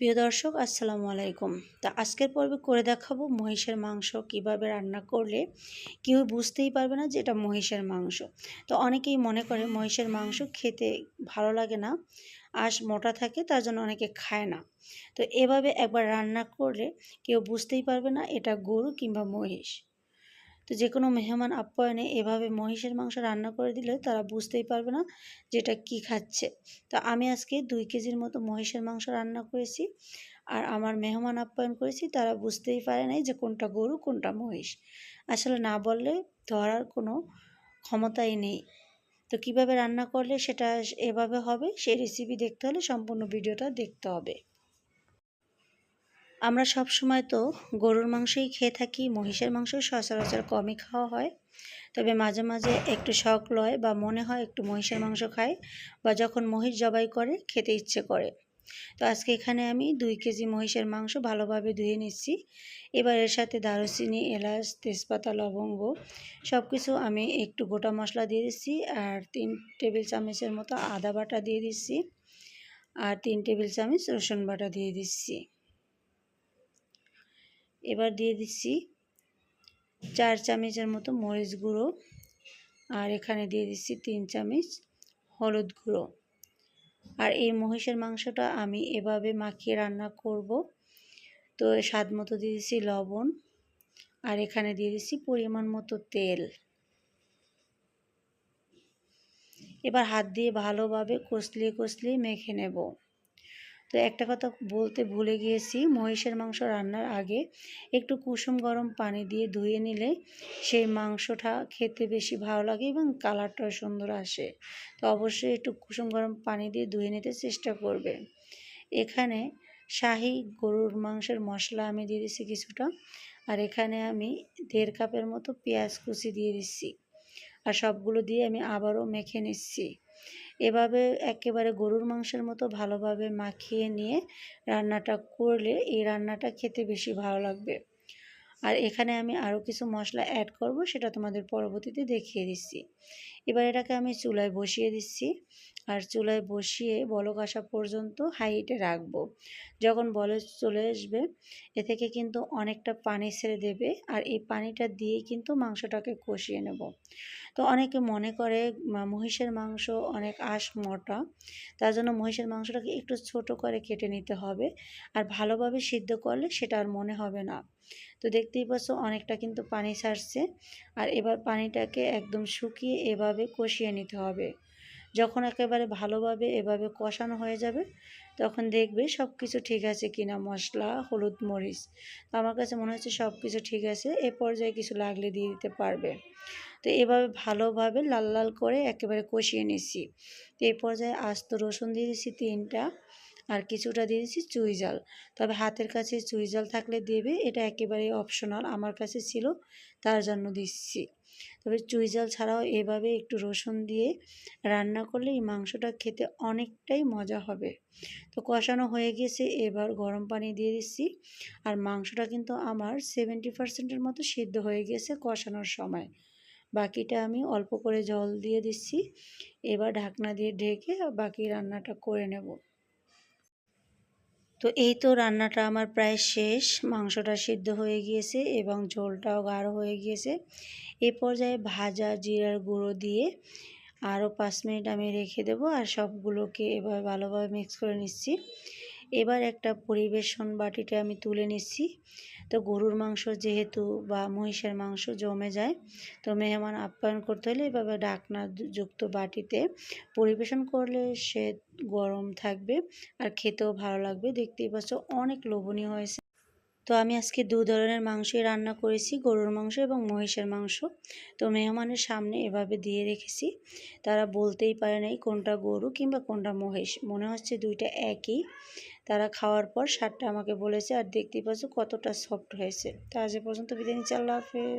প্রিয় দর্শক, আসসালামু আলাইকুম। তা আজকের পর্বে করে দেখাবো মহিষের মাংস কীভাবে রান্না করলে কেউ বুঝতেই পারবে না যে এটা মহিষের মাংস। তো অনেকেই মনে করে মহিষের মাংস খেতে ভালো লাগে না, আঁশ মোটা থাকে, তার জন্য অনেকে খায় না। তো এভাবে একবার রান্না করলে কেউ বুঝতেই পারবে না এটা গরু কিংবা মহিষ। তো যে কোনো মেহমান আপ্যায়নে এভাবে মহিষের মাংস রান্না করে দিলে তারা বুঝতেই পারবে না যে এটা কী খাচ্ছে। তো আমি আজকে দুই কেজির মতো মহিষের মাংস রান্না করেছি আর আমার মেহমান আপ্যায়ন করেছি, তারা বুঝতেই পারে নাই যে কোনটা গরু, কোনটা মহিষ। আসলে না বললে ধরার কোনো ক্ষমতাই নেই। তো কীভাবে রান্না করলে সেটা এভাবে হবে, সেই রেসিপি দেখতে হলে সম্পূর্ণ ভিডিওটা দেখতে হবে। আমরা সব সময় তো গরুর মাংসই খেয়ে থাকি, মহিষের মাংস সচরাচর কমই খাওয়া হয়। তবে মাঝে মাঝে একটু শখ লয় বা মনে হয় একটু মহিষের মাংস খাই বা যখন মহিষ জবাই করে, খেতে ইচ্ছে করে। তো আজকে এখানে আমি দুই কেজি মহিষের মাংস ভালোভাবে ধুয়ে নিচ্ছি। এবার এর সাথে দারুচিনি, এলাচ, তেজপাতা, লবঙ্গ সব কিছু আমি একটু গোটা মশলা দিয়ে দিচ্ছি আর তিন টেবিল চামচের মতো আদা বাটা দিয়ে দিচ্ছি আর তিন টেবিল চামচ রসুন বাটা দিয়ে দিচ্ছি। এবার দিয়ে দিচ্ছি চার চামচের মতো মরিচ গুঁড়ো। আর এখানে দিয়ে দিচ্ছি তিন চামচ হলুদ গুঁড়ো। আর এই মহিষের মাংসটা আমি এভাবে মাখিয়ে রান্না করব। তো স্বাদ মতো দিয়ে দিচ্ছি লবণ। আর এখানে দিয়ে দিচ্ছি পরিমাণ মতো তেল। এবার হাত দিয়ে ভালোভাবে কষলিয়ে কষলিয়ে মেখে নেব। তো একটা কথা বলতে ভুলে গিয়েছি, মহিষের মাংস রান্নার আগে একটু কুসুম গরম পানি দিয়ে ধুয়ে নিলে সেই মাংসটা খেতে বেশি ভালো লাগে এবং কালারটাও সুন্দর আসে। তো অবশ্যই একটু কুসুম গরম পানি দিয়ে ধুয়ে নিতে চেষ্টা করবে। এখানে শাহি গরুর মাংসের মশলা আমি দিয়ে দিচ্ছি কিছুটা, আর এখানে আমি দেড় কাপের মতো পেঁয়াজ কুচি দিয়ে দিচ্ছি আর সবগুলো দিয়ে আমি আবারও মেখে নিচ্ছি। এভাবে একেবারে গরুর মাংসের মতো ভালোভাবে মাখিয়ে নিয়ে রান্নাটা করলে এই রান্নাটা খেতে বেশি ভালো লাগবে। আর এখানে আমি আরও কিছু মশলা অ্যাড করব, সেটা তোমাদের পরবর্তীতে দেখিয়ে দিচ্ছি। এবার এটাকে আমি চুলায় বসিয়ে দিচ্ছি। আর চুলায় বসিয়ে বলক আসা পর্যন্ত হাইটে রাখব। যখন বলে চলে আসবে, এ থেকে কিন্তু অনেকটা পানি ছেড়ে দেবে আর এই পানিটা দিয়ে কিন্তু মাংসটাকে কষিয়ে নেব। তো অনেকে মনে করে মহিষের মাংস অনেক আঁশ মোটা, তার জন্য মহিষের মাংসটাকে একটু ছোট করে কেটে নিতে হবে। আর ভালোভাবে সিদ্ধ করলে সেটা আর মনে হবে না। তো দেখতেই পাচ্ছ অনেকটা কিন্তু পানি ছাড়ছে আর এবার পানিটাকে একদম শুকিয়ে এভাবে কষিয়ে নিতে হবে। যখন একেবারে ভালোভাবে এভাবে কষানো হয়ে যাবে, তখন দেখবে সব কিছু ঠিক আছে কিনা মশলা, হলুদ মরিচ। তো আমার কাছে মনে হচ্ছে সব কিছু ঠিক আছে, এ পর্যায়ে কিছু লাগলে দিয়ে দিতে পারবে। তো এভাবে ভালোভাবে লাল লাল করে একেবারে কষিয়ে নিচ্ছি। তো এই পর্যায়ে আস্ত রসুন দিয়ে দিচ্ছি তিনটা। আর কিছুটা দিয়ে দিচ্ছি চুই জাল। তবে হাতের কাছে চুই জাল থাকলে দেবে, এটা একেবারে অপশনাল আমার কাছে ছিল, তার জন্য দিচ্ছি। তবে চুই জাল ছাড়াও এভাবে একটু রসুন দিয়ে রান্না করলে এই মাংসটা খেতে অনেকটাই মজা হবে। তো কষানো হয়ে গেছে, এবার গরম পানি দিয়ে দিচ্ছি। আর মাংসটা কিন্তু আমার সেভেন্টি পার্সেন্টের মতো সিদ্ধ হয়ে গেছে কষানোর সময়। বাকিটা আমি অল্প করে জল দিয়ে দিচ্ছি। এবার ঢাকনা দিয়ে ঢেকে বাকি রান্নাটা করে নেব। তো এই তো রান্নাটা আমার প্রায় শেষ। মাংসটা সিদ্ধ হয়ে গিয়েছে এবং ঝোলটাও গাঢ় হয়ে গিয়েছে। এ পর্যায়ে ভাজা জিরার গুঁড়ো দিয়ে আরও পাঁচ মিনিট আমি রেখে দেবো আর সবগুলোকে এবার ভালোভাবে মিক্স করে নিচ্ছি। এবার একটা পরিবেশন বাটিতে আমি তুলে নিচ্ছি। তো গরুর মাংস যেহেতু বা মহিষের মাংস জমে যায়, তো মেহমান আপ্যায়ন করতে হলে এভাবে ডাকনা যুক্ত বাটিতে পরিবেশন করলে সে গরম থাকবে আর খেতেও ভালো লাগবে। দেখতেই পাচ্ছ অনেক লোভনীয় হয়েছে। তো আমি আজকে দু ধরনের মাংসই রান্না করেছি, গরুর মাংস এবং মহিষের মাংস। তো মেহমানের সামনে এভাবে দিয়ে রেখেছি। তারা বলতেই পারে নাই কোনটা গরু কিংবা কোনটা মহিষ। মনে হচ্ছে দুইটা একই। তারা খাওয়ার পর সারটা আমাকে বলেছে, আর দেখতেই পাচ্ছ কতটা সফট হয়েছে। তো আজ পর্যন্ত বিদায় নিচ্ছি হাফেজ।